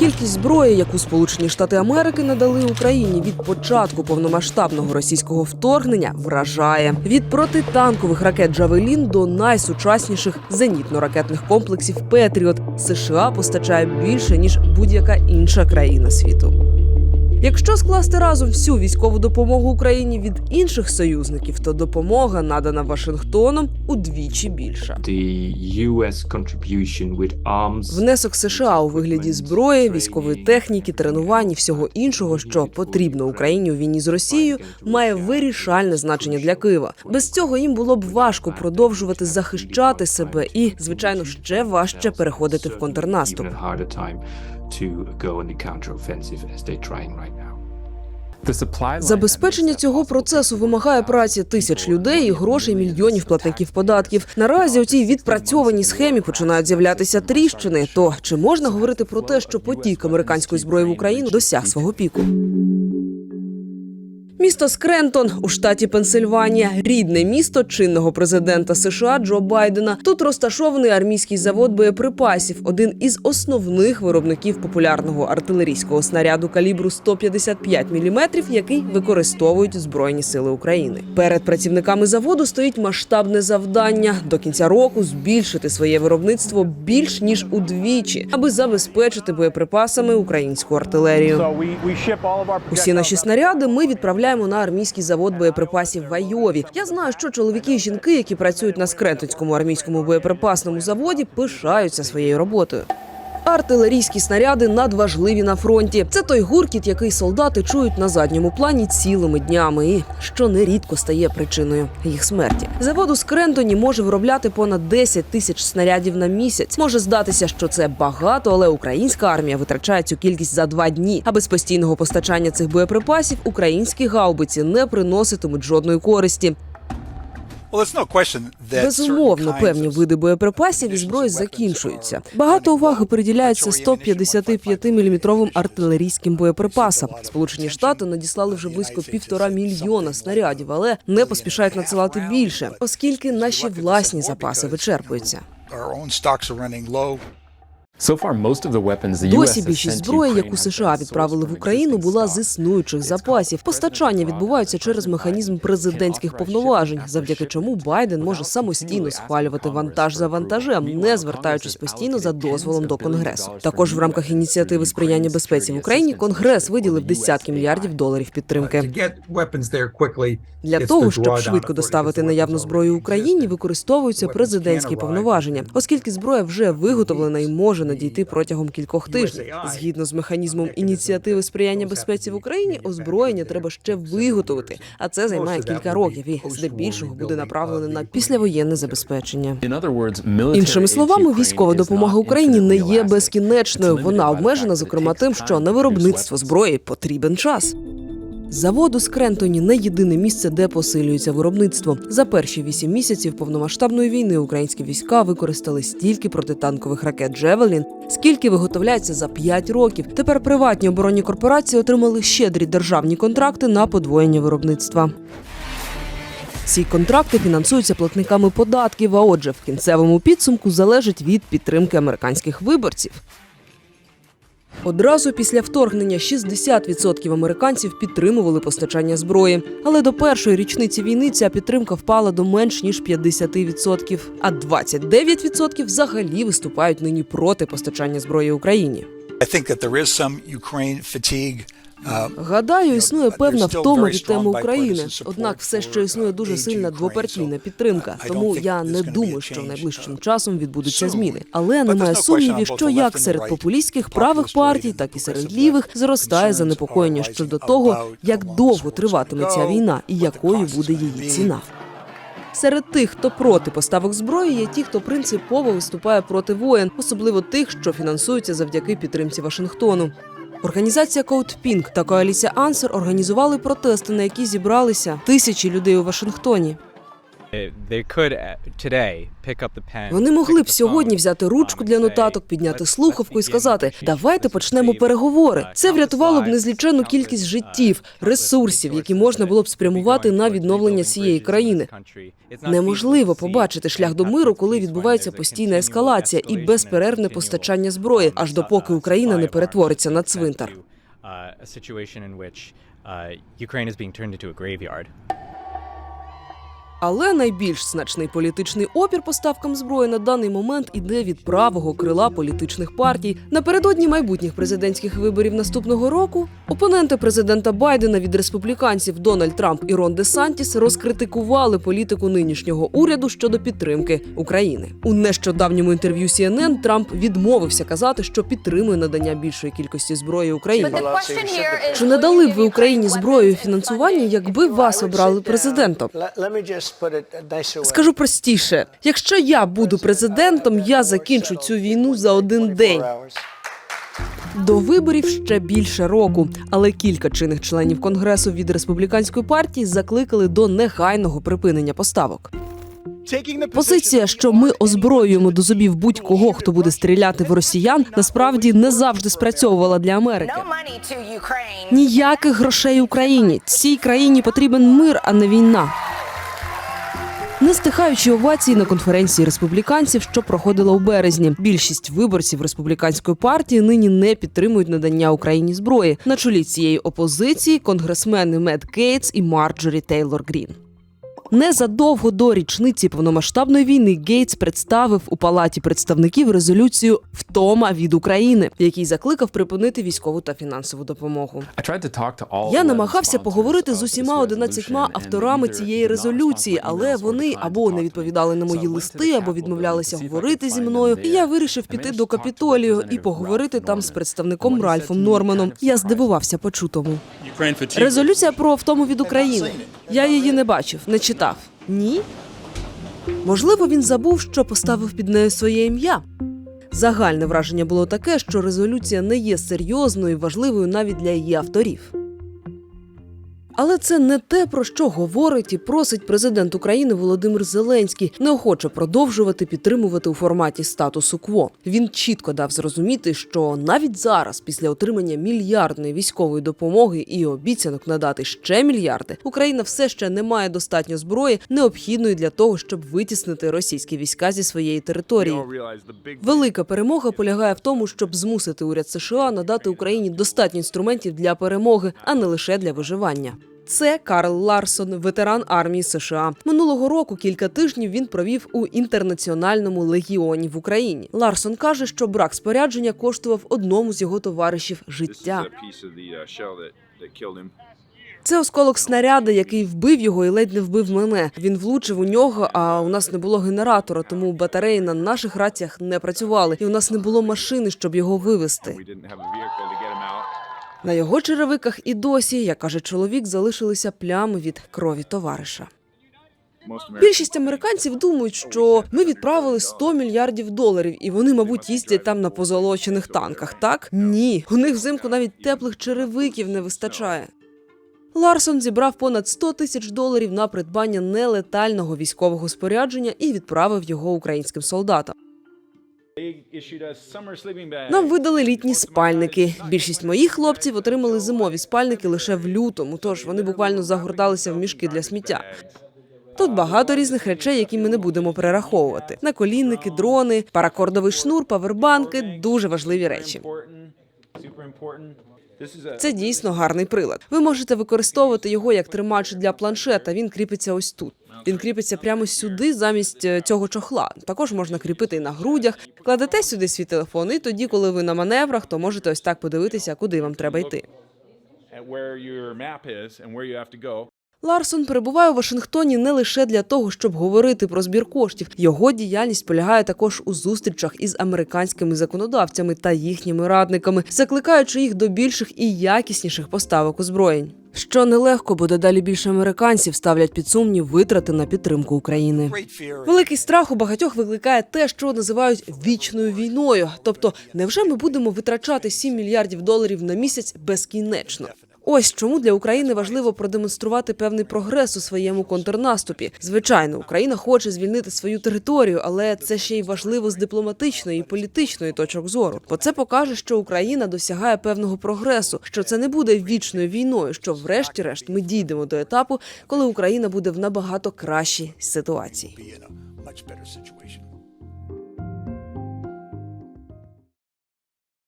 Кількість зброї, яку Сполучені Штати Америки надали Україні від початку повномасштабного російського вторгнення, вражає від протитанкових ракет Джавелін до найсучасніших зенітно-ракетних комплексів Петріот. США постачає більше ніж будь-яка інша країна світу. Якщо скласти разом всю військову допомогу Україні від інших союзників, то допомога надана Вашингтоном удвічі більша. Внесок США у вигляді зброї, військової техніки, тренувань і всього іншого, що потрібно Україні у війні з Росією, має вирішальне значення для Києва. Без цього їм було б важко продовжувати захищати себе і, звичайно, ще важче переходити в контрнаступ. To go on the counteroffensive as they're trying right now. Забезпечення цього процесу вимагає праці тисяч людей і грошей мільйонів платників податків. Наразі у цій відпрацьованій схемі починають з'являтися тріщини. То чи можна говорити про те, що потік американської зброї в Україну досяг свого піку? Місто Скрентон у штаті Пенсильванія, рідне місто чинного президента США Джо Байдена. Тут розташований армійський завод боєприпасів, один із основних виробників популярного артилерійського снаряду калібру 155 мм, який використовують збройні сили України. Перед працівниками заводу стоїть масштабне завдання до кінця року збільшити своє виробництво більш ніж удвічі, аби забезпечити боєприпасами українську артилерію. Усі наші снаряди ми відправляємо на армійський завод боєприпасів в Айові. Я знаю, що чоловіки і жінки, які працюють на скретицькому армійському боєприпасному заводі, пишаються своєю роботою. Артилерійські снаряди надважливі на фронті. Це той гуркіт, який солдати чують на задньому плані цілими днями, і що нерідко стає причиною їх смерті. Завод у Скрентоні може виробляти понад 10 тисяч снарядів на місяць. Може здатися, що це багато, але українська армія витрачає цю кількість за два дні. А без постійного постачання цих боєприпасів українські гаубиці не приноситимуть жодної користі. Безумовно, певні види боєприпасів і зброї закінчуються. Багато уваги приділяється 155-мм артилерійським боєприпасам. Сполучені Штати надіслали вже близько півтора мільйона снарядів, але не поспішають надсилати більше, оскільки наші власні запаси вичерпуються. Досі більшість зброї, яку США відправили в Україну, була з існуючих запасів. Постачання відбуваються через механізм президентських повноважень, завдяки чому Байден може самостійно схвалювати вантаж за вантажем, не звертаючись постійно за дозволом до конгресу. Також в рамках ініціативи сприяння безпеці в Україні конгрес виділив десятки мільярдів доларів підтримки. Для того щоб швидко доставити наявну зброю Україні, використовуються президентські повноваження, оскільки зброя вже виготовлена і може надійти протягом кількох тижнів. Згідно з механізмом ініціативи сприяння безпеці в Україні, озброєння треба ще виготовити, а це займає кілька років і здебільшого буде направлене на післявоєнне забезпечення. Іншими словами, військова допомога Україні не є безкінечною. Вона обмежена, зокрема, тим, що на виробництво зброї потрібен час. Завод у Скрентоні не єдине місце, де посилюється виробництво. За перші вісім місяців повномасштабної війни українські війська використали стільки протитанкових ракет Джевелін, скільки виготовляється за п'ять років. Тепер приватні оборонні корпорації отримали щедрі державні контракти на подвоєння виробництва. Ці контракти фінансуються платниками податків, а отже, в кінцевому підсумку залежить від підтримки американських виборців. Одразу після вторгнення 60% американців підтримували постачання зброї. Але до першої річниці війни ця підтримка впала до менш ніж 50%, а 29% взагалі виступають нині проти постачання зброї Україні. I think that. Uh, Гадаю, існує певна втома від теми України. Однак все ще існує uh, дуже сильна двопартійна підтримка. Тому я не думаю, що найближчим uh, часом відбудуться зміни. Але немає сумнівів, що як серед популістських правих партій, так і серед лівих зростає занепокоєння щодо того, як довго триватиме ця війна і якою буде її ціна. Серед тих, хто проти поставок зброї, є ті, хто принципово виступає проти воєн, особливо тих, що фінансуються завдяки підтримці Вашингтону. Організація Pink та коаліція Answer організували протести, на які зібралися тисячі людей у Вашингтоні. Вони могли б сьогодні взяти ручку для нотаток, підняти слухавку і сказати: давайте почнемо переговори. uh, Це врятувало б незліченну кількість uh, життів, ресурсів, які можна було б спрямувати на відновлення цієї країни. Неможливо побачити шлях до миру, коли відбувається постійна ескалація і безперервне постачання зброї, аж допоки Україна не перетвориться на цвинтар. Але найбільш значний політичний опір поставкам зброї на даний момент іде від правого крила політичних партій. Напередодні майбутніх президентських виборів наступного року опоненти президента Байдена від республіканців Дональд Трамп і Рон Де Сантіс розкритикували політику нинішнього уряду щодо підтримки України. У нещодавньому інтерв'ю CNN Трамп відмовився казати, що підтримує надання більшої кількості зброї Україні. Чи не дали б ви Україні зброю і фінансування, якби вас обрали президентом? Скажу простіше: якщо я буду президентом, я закінчу цю війну за один день. До виборів ще більше року, але кілька чинних членів конгресу від республіканської партії закликали до негайного припинення поставок. Позиція, що ми озброюємо до зубів будь-кого, хто буде стріляти в росіян, насправді не завжди спрацьовувала для Америки. Ніяких грошей Україні. Цій країні потрібен мир, а не війна. Не стихаючі овації на конференції республіканців, що проходила у березні. Більшість виборців республіканської партії нині не підтримують надання Україні зброї. На чолі цієї опозиції конгресмени Мед Кейтс і Марджорі Тейлор Грін. Незадовго до річниці повномасштабної війни Гейтс представив у палаті представників резолюцію Втома від України, в якій закликав припинити військову та фінансову допомогу. Я намагався поговорити з усіма 11 авторами цієї резолюції, але вони або не відповідали на мої листи, або відмовлялися говорити зі мною. І я вирішив піти до Капітолію і поговорити там з представником Ральфом Норманом. Я здивувався почутому. Резолюція про втому від України. Я її не бачив, не читав. Ні. Можливо, він забув, що поставив під нею своє ім'я. Загальне враження було таке, що резолюція не є серйозною і важливою навіть для її авторів. Але це не те, про що говорить і просить президент України Володимир Зеленський неохоче продовжувати підтримувати у форматі статусу кво. Він чітко дав зрозуміти, що навіть зараз, після отримання мільярдної військової допомоги і обіцянок надати ще мільярди, Україна все ще не має достатньо зброї, необхідної для того, щоб витіснити російські війська зі своєї території. Велика перемога полягає в тому, щоб змусити уряд США надати Україні достатньо інструментів для перемоги, а не лише для виживання. Це Карл Ларсон, ветеран армії США. Минулого року кілька тижнів він провів у інтернаціональному легіоні в Україні. Ларсон каже, що брак спорядження коштував одному з його товаришів життя. Це осколок снаряда, який вбив його і ледь не вбив мене. Він влучив у нього, а у нас не було генератора, тому батареї на наших раціях не працювали, і у нас не було машини, щоб його вивезти. На його черевиках і досі, як каже чоловік, залишилися плями від крові товариша. Більшість американців думають, що ми відправили 100 мільярдів доларів, і вони, мабуть, їздять там на позолочених танках. Так ні, у них взимку навіть теплих черевиків не вистачає. Ларсон зібрав понад 100 тисяч доларів на придбання нелетального військового спорядження і відправив його українським солдатам. Нам видали літні спальники. Більшість моїх хлопців отримали зимові спальники лише в лютому, тож вони буквально загорталися в мішки для сміття. Тут багато різних речей, які ми не будемо перераховувати: наколінники, дрони, паракордовий шнур, павербанки дуже важливі речі. Це дійсно гарний прилад. Ви можете використовувати його як тримач для планшета. Він кріпиться ось тут. Він кріпиться прямо сюди, замість е, цього чохла. Також можна кріпити і на грудях. Кладете сюди свій телефон, і тоді, коли ви на маневрах, то можете ось так подивитися, куди вам треба йти. Ларсон перебуває у Вашингтоні не лише для того, щоб говорити про збір коштів. Його діяльність полягає також у зустрічах із американськими законодавцями та їхніми радниками, закликаючи їх до більших і якісніших поставок озброєнь. Що нелегко, бо дедалі більше американців ставлять під сумнів витрати на підтримку України. Великий страх у багатьох викликає те, що називають вічною війною. Тобто, невже ми будемо витрачати 7 мільярдів доларів на місяць безкінечно? Ось чому для України важливо продемонструвати певний прогрес у своєму контрнаступі. Звичайно, Україна хоче звільнити свою територію, але це ще й важливо з дипломатичної і політичної точок зору. Бо це покаже, що Україна досягає певного прогресу, що це не буде вічною війною. Що, врешті-решт, ми дійдемо до етапу, коли Україна буде в набагато кращій ситуації.